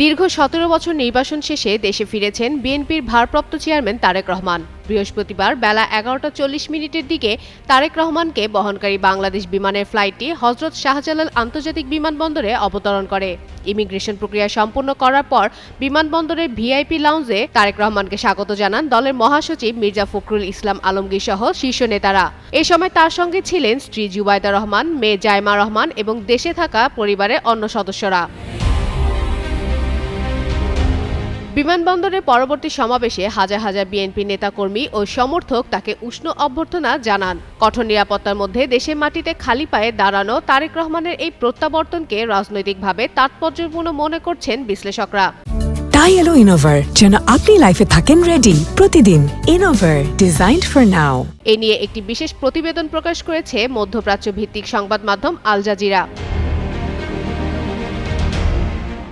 দীর্ঘ সতেরো বছর নির্বাসন শেষে দেশে ফিরেছেন বিএনপির ভারপ্রাপ্ত চেয়ারম্যান তারেক রহমান। বৃহস্পতিবার বেলা এগারোটা চল্লিশ মিনিটের দিকে তারেক রহমানকে বহনকারী বাংলাদেশ বিমানের ফ্লাইটটি হজরত শাহজালাল আন্তর্জাতিক বিমানবন্দরে অবতরণ করে। ইমিগ্রেশন প্রক্রিয়া সম্পূর্ণ করার পর বিমানবন্দরের ভিআইপি লাউঞ্জে তারেক রহমানকে স্বাগত জানান দলের মহাসচিব মির্জা ফখরুল ইসলাম আলমগীর সহ শীর্ষ নেতারা। এ সময় তার সঙ্গে ছিলেন স্ত্রী জুবাইদা রহমান, মেয়ে জায়মা রহমান এবং দেশে থাকা পরিবারের অন্য সদস্যরা। বিমানবন্দরের পরবর্তী সমাবেশে হাজার হাজার বিএনপি নেতাকর্মী ও সমর্থক তাকে উষ্ণ অভ্যর্থনা জানান। কঠোর নিরাপত্তার মধ্যে দেশের মাটিতে খালি পায়ে দাঁড়ানো তারেক রহমানের এই প্রত্যাবর্তনকে রাজনৈতিকভাবে তাৎপর্যপূর্ণ মনে করছেন বিশ্লেষকরা। তাই এলো ইনোভার যেন আপনি লাইফে থাকেন রেডি প্রতিদিন। ইনোভার ডিজাইনড ফর নাও এ নিয়ে একটি বিশেষ প্রতিবেদন প্রকাশ করেছে মধ্যপ্রাচ্য ভিত্তিক সংবাদ মাধ্যম আল জাজিরা।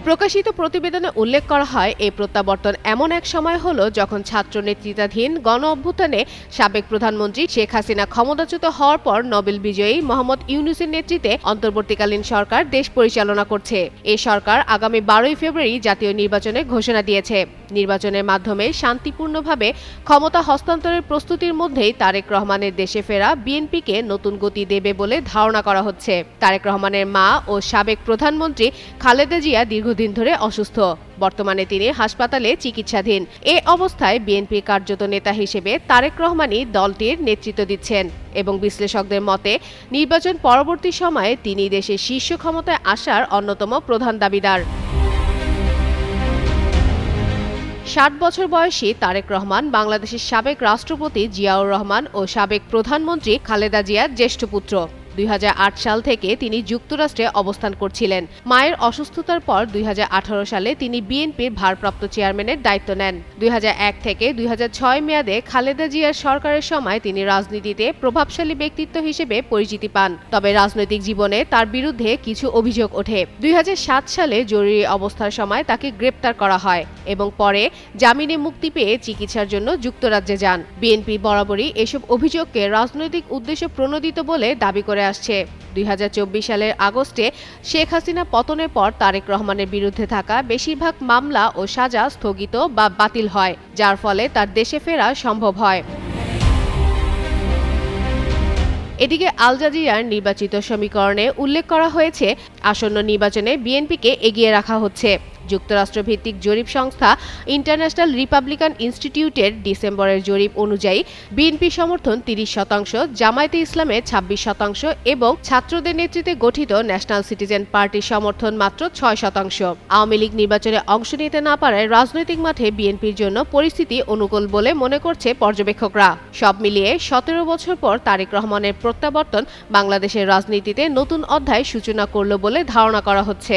প্রকাশিত প্রতিবেদনে উল্লেখ করা হয়, এই প্রত্যাবর্তন এমন এক সময় হলো যখন ছাত্র নেতৃত্বাধীন গণ অভ্যুত্থানে সাবেক প্রধানমন্ত্রী শেখ হাসিনা ক্ষমতাচ্যুত হওয়ার পর নোবেল বিজয়ী মোহাম্মদ ইউনুসের নেতৃত্বে অন্তর্বর্তীকালীন সরকার দেশ পরিচালনা করছে। এই সরকার আগামী বারোই ফেব্রুয়ারি জাতীয় নির্বাচনে ঘোষণা দিয়েছে। নির্বাচনের মাধ্যমে শান্তিপূর্ণভাবে ক্ষমতা হস্তান্তরের প্রস্তুতির মধ্যেই তারেক রহমানের দেশে ফেরা বিএনপিকে নতুন গতি দেবে বলে ধারণা করা হচ্ছে। তারেক রহমানের মা ও সাবেক প্রধানমন্ত্রী খালেদা জিয়া দীর্ঘদিন ধরে অসুস্থ। বর্তমানে তিনি হাসপাতালে চিকিৎসাধীন। এ অবস্থায় বিএনপি কার্যত নেতা হিসেবে তারেক রহমানই দলটির নেতৃত্ব দিচ্ছেন এবং বিশ্লেষকদের মতে, নির্বাচন পরবর্তী সময়ে তিনি দেশের শীর্ষ ক্ষমতায় আসার অন্যতম প্রধান দাবিদার। ষাট বছর বয়সী তারেক রহমান বাংলাদেশের সাবেক রাষ্ট্রপতি জিয়াউর রহমান ও সাবেক প্রধানমন্ত্রী খালেদা জিয়ার জ্যেষ্ঠ পুত্র। দুই হাজার আট সাল থেকে তিনি যুক্তরাষ্ট্রে অবস্থান করছিলেন। মায়ের অসুস্থতার পর দুই হাজার আঠারো সালে তিনি বিএনপির ভারপ্রাপ্ত চেয়ারম্যানের দায়িত্ব নেন। দুই হাজার এক থেকে দুই হাজার ছয় মেয়াদে খালেদা জিয়ার সরকারের সময় তিনি রাজনীতিতে প্রভাবশালী ব্যক্তিত্ব হিসেবে পরিচিতি পান। তবে রাজনৈতিক জীবনে তার বিরুদ্ধে কিছু অভিযোগ ওঠে। দুই হাজার সাত সালে জরুরি অবস্থার সময় তাকে গ্রেপ্তার করা হয় এবং পরে জামিনে মুক্তি পেয়ে চিকিৎসার জন্য যুক্তরাজ্যে যান। বিএনপি বরাবরই এসব অভিযোগকে রাজনৈতিক উদ্দেশ্য প্রণোদিত বলে দাবি করে আসছে। দুই সালের আগস্টে শেখ হাসিনা পতনের পর তারেক রহমানের বিরুদ্ধে থাকা বেশিরভাগ মামলা ও সাজা স্থগিত বা বাতিল হয়, যার ফলে তার দেশে ফেরা সম্ভব হয়। এদিকে আল জাজিরার নির্বাচিত সমীকরণে উল্লেখ করা হয়েছে, আসন্ন নির্বাচনে বিএনপিকে এগিয়ে রাখা হচ্ছে। যুক্তরাষ্ট্রভিত্তিক জরিপ সংস্থা ইন্টারন্যাশনাল রিপাবলিকান ইনস্টিটিউটের ডিসেম্বরের জরিপ অনুযায়ী বিএনপি সমর্থন তিরিশ শতাংশ, জামায়াতে ইসলামে ২৬ শতাংশ এবং ছাত্রদের নেতৃত্বে গঠিত ন্যাশনাল সিটিজেন পার্টির সমর্থন মাত্র ছয় শতাংশ। আওয়ামী লীগ নির্বাচনে অংশ নিতে না পারায় রাজনৈতিক মাঠে বিএনপির জন্য পরিস্থিতি অনুকূল বলে মনে করছে পর্যবেক্ষকরা। সব মিলিয়ে সতেরো বছর পর তারেক রহমানের প্রত্যাবর্তন বাংলাদেশের রাজনীতিতে নতুন অধ্যায় সূচনা করল বলে ধারণা করা হচ্ছে।